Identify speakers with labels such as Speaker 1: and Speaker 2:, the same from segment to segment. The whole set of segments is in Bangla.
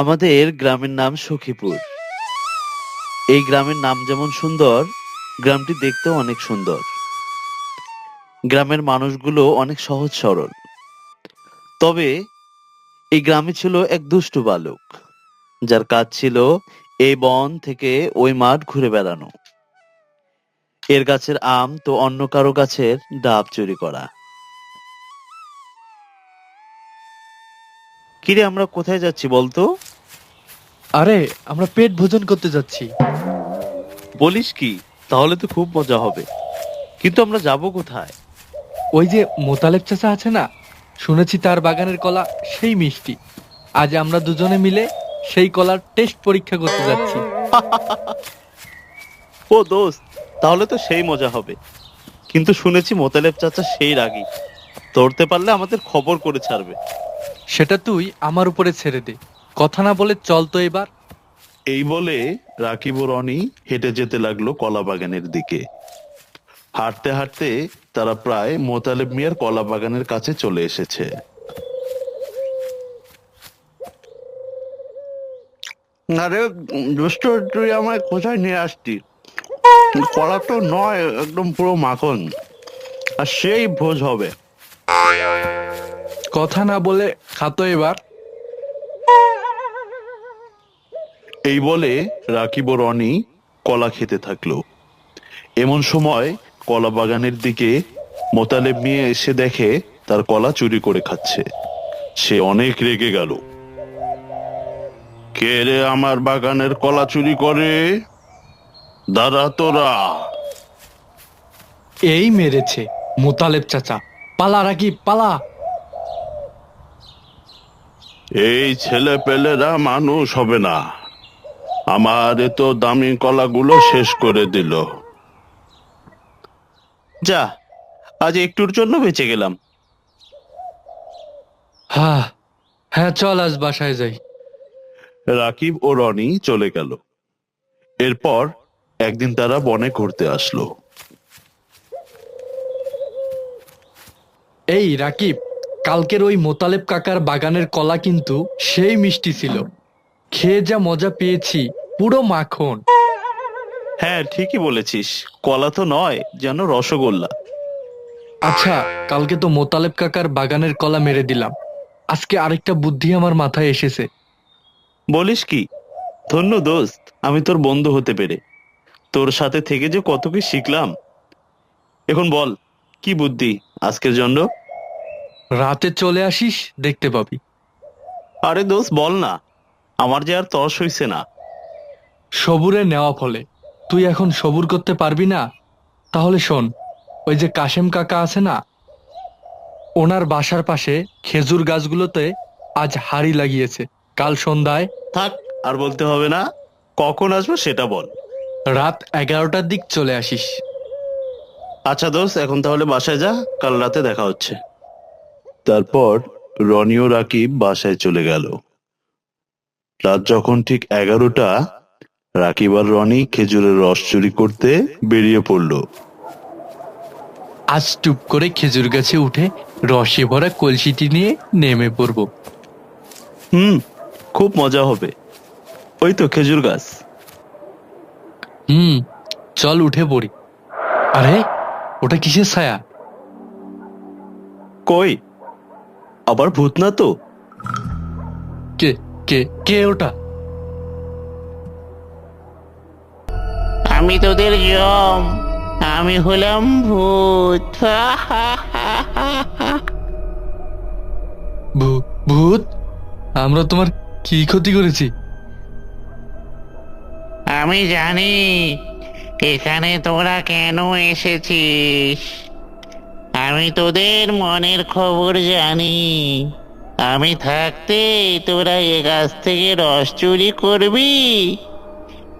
Speaker 1: আমাদের গ্রামের নাম সখীপুর। এই গ্রামের নাম যেমন সুন্দর, গ্রামটি দেখতেও অনেক সুন্দর। গ্রামের মানুষগুলো অনেক সহজ সরল। তবে এই গ্রামে ছিল এক দুষ্টু বালক, যার কাজ ছিল এই বন থেকে ওই মাঠ ঘুরে বেড়ানো। এর গাছের আম তো অন্য কারও গাছের ডাব চুরি করা। কিরে, আমরা কোথায় যাচ্ছি বলতো?
Speaker 2: আরে আমরা পেট ভোজন করতে যাচ্ছি।
Speaker 1: বলিস কি? তাহলে তো খুব মজা হবে। কিন্তু আমরা যাব কোথায়?
Speaker 2: ওই যে মোতালেব চাচা আছে না? শুনেছি তার বাগানের কলা সেই মিষ্টি। আজ আমরা দুজনে মিলে সেই কলার টেস্ট পরীক্ষা করতে যাচ্ছি।
Speaker 1: ও দোস্ত তাহলে তো সেই মজা হবে। কিন্তু শুনেছি মোতালেব চাচা সেই রাগী। ধরতে পারলে আমাদের খবর করে ছাড়বে।
Speaker 2: সেটা তুই আমার উপরে ছেড়ে দে। কথা না বলে চল তো এবার।
Speaker 3: এই বলে রাকিব ও রনি হেঁটে যেতে লাগল কলা বাগানের দিকে। হাঁটতে হাঁটতে তারা প্রায় মোতালেব মিয়ার কলা বাগানের কাছে চলে এসেছে।
Speaker 4: আরে দোস্ত তুই আমায় কোথায় নিয়ে আসতি? কলা তো নয় একদম পুরো মাখন। আর সেই ভোজ হবে।
Speaker 2: কথা না বলে খাতো এবার।
Speaker 3: এই বলে রাকিব ও রনি কলা খেতে থাকল। এমন সময় কলা বাগানের দিকে মোতালেব মিয়া এসে দেখে তার কলা চুরি করে খাচ্ছে। সে অনেক রেগে গেল। কে রে আমার বাগানের কলা চুরি করে? দাদা তোরা।
Speaker 2: এই মেরেছে মোতালেব চাচা। পালা রাখি পালা।
Speaker 3: এই ছেলে পেলেরা মানুষ হবে না। আমার এত দামি কলাগুলো শেষ করে দিল।
Speaker 1: যা আজ একটুর জন্য বেঁচে গেলাম।
Speaker 2: হ্যাঁ হ্যাঁ চল আজ বাসায় যাই।
Speaker 3: রাকিব ও রনি চলে গেল। এরপর একদিন তারা বনে ঘুরতে আসলো।
Speaker 2: এই রাকিব কালকের ওই মোতালেব কাকার বাগানের কলা কিন্তু সেই মিষ্টি ছিল। খেয়ে যা মজা পেয়েছি পুরো মাখন।
Speaker 1: হ্যাঁ ঠিকই বলেছিস। কলা তো নয় যেন রসগোল্লা।
Speaker 2: আচ্ছা কালকে তো মোতালেব কাকার বাগানের কলা মেরে দিলাম। আজকে আরেকটা বুদ্ধি আমার মাথায় এসেছে।
Speaker 1: বলিস কি? ধন্য দোস্ত আমি তোর বন্ধু হতে পেরে। তোর সাথে থেকে যে কত কি শিখলাম। এখন বল কি বুদ্ধি আজকের জন্য?
Speaker 2: রাতে চলে আসিস দেখতে পাবি।
Speaker 1: আরে দোস্ত বল না। আমার যে আর তর্স হইছে না।
Speaker 2: সবুরে নেওয়া ফলে। তুই এখন সবুর করতে পারবি না? তাহলে শোন ওই যে কাশেম কাকা আছে না? ওনার বাসার পাশে খেজুর গাছগুলোতে আজ হাড়ি লাগিয়েছে। কাল সন্ধ্যায়।
Speaker 1: থাক আর বলতে হবে না। কখন আসব সেটা বল।
Speaker 2: রাত এগারোটার দিক চলে আসিস।
Speaker 1: আচ্ছা দোস্ত এখন তাহলে বাসায় যা। কাল রাতে দেখা হচ্ছে।
Speaker 3: তারপর রনি ও রাকিব বাসায় চলে গেল। রাত যখন ঠিক এগারোটা রাকিব আর রনি খেজুরের রস চুরি করতে বেরিয়ে পড়ল।
Speaker 2: আজ টুপ করে খেজুর গাছে উঠে রসে ভরা কলসিটি নিয়ে নেমে পড়ব।
Speaker 1: হুম খুব মজা হবে। ওই তো খেজুর গাছ।
Speaker 2: হুম চল উঠে পড়ি। আরে ওটা কিসের ছায়া?
Speaker 1: কই? আবার ভূত না তো?
Speaker 2: কে? কে ওটা?
Speaker 5: আমি তোদের জম আমি হলাম ভূত।
Speaker 2: ভূ- ভূত? আমরা তোমার কি ক্ষতি করেছি?
Speaker 5: আমি জানি এখানে তোরা কেন এসেছিস? আমি তোদের মনের খবর জানি। আমি থাকতে তোরা এ গাছ থেকে রস চুরি করবি?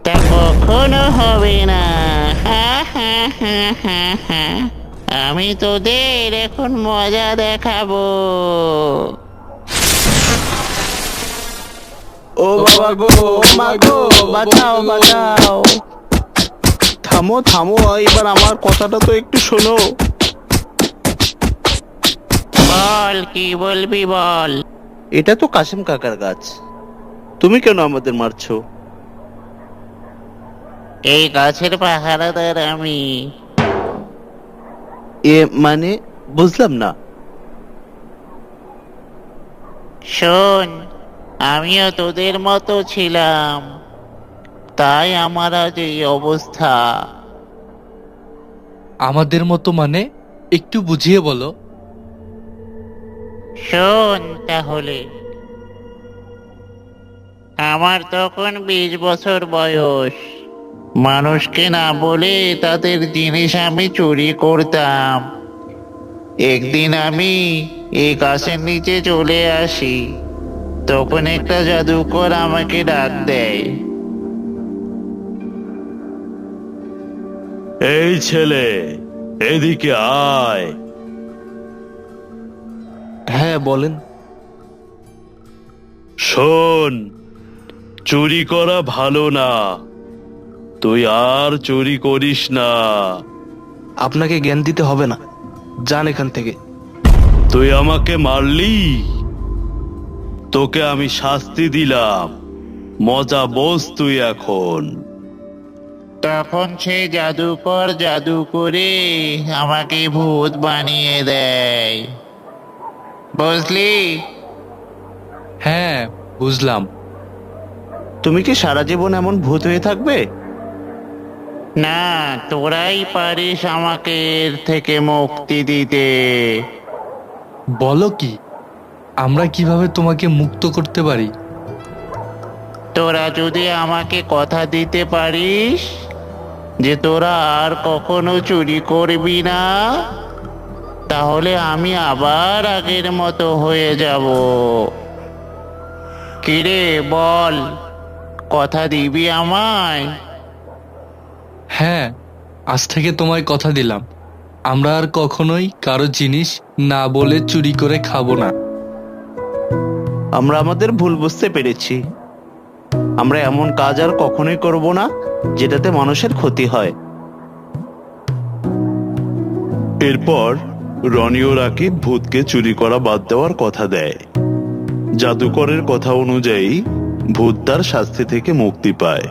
Speaker 5: তা কখনো হবে না। আমি তোদের এখন মজা দেখাবো।
Speaker 1: ও বাবা গো মা গো, বাঁচাও বাঁচাও। থামো থামো, এবার আমার কথাটা তো একটু শোনো।
Speaker 5: বল কি বলবি বল?
Speaker 1: এটা তো কাশিম কাকার গাছ।
Speaker 4: তুমি কেন আমাদের মারছো?
Speaker 5: এই গাছের পাহারাদার আমি।
Speaker 4: এ মানে বুঝলাম না।
Speaker 5: শোন আমিও তোদের মতো ছিলাম। তাই আমার আজ এই অবস্থা।
Speaker 2: আমাদের মতো মানে একটু বুঝিয়ে বলো।
Speaker 5: শোন তাহলে। আমার তখন বিশ বছর বয়স। মানুষকে না বলে তাদের জিনিস আমি চুরি করতাম। একদিন আমি এই গাছের নিচে চলে আসি। তখন একটা জাদুকর আমাকে ডাক দেয়।
Speaker 3: এই ছেলে, এদিকে আয়।
Speaker 4: হ্যাঁ বলেন।
Speaker 3: শোন চুরি করা ভালো না। তুই আর চুরি করিস না।
Speaker 6: আপনাকে জ্ঞান দিতে হবে না। যান এখান থেকে।
Speaker 3: তুই আমাকে মারলি? তোকে আমি শাস্তি দিলাম। মজা বোঝ তুই এখন।
Speaker 5: তখন সেই জাদুকর জাদু করে আমাকে ভূত বানিয়ে দেয়। বুঝলি?
Speaker 2: হ্যাঁ বুঝলাম।
Speaker 4: তুমি কি সারা জীবন এমন ভূত হয়ে থাকবে?
Speaker 5: না তোরাই পারিস আমাকে এর থেকে মুক্তি দিতে।
Speaker 2: বলো কি আমরা কীভাবে তোমাকে মুক্ত করতে পারি?
Speaker 5: তোরা যদি আমাকে কথা দিতে পারিস যে তোরা আর কখনো চুরি করবি না তাহলে আমি আবার আগের মতো হয়ে যাব। কিরে বল কথা দিবি আমায়?
Speaker 2: হ্যাঁ আজ থেকে তোমায় কথা দিলাম। আমরা আর কখনোই কারও জিনিস না বলে চুরি করে খাব না।
Speaker 4: আমরা আমাদের ভুল বুঝতে পেরেছি। আমরা এমন কাজ আর কখনোই করব না যেটাতে মানুষের ক্ষতি হয়।
Speaker 3: এরপর রনি ও রাকিব ভূতকে চুরি করা বাদ দেওয়ার কথা দেয়। জাদুকরের কথা অনুযায়ী, ভূত তার শাস্তি থেকে মুক্তি পায়।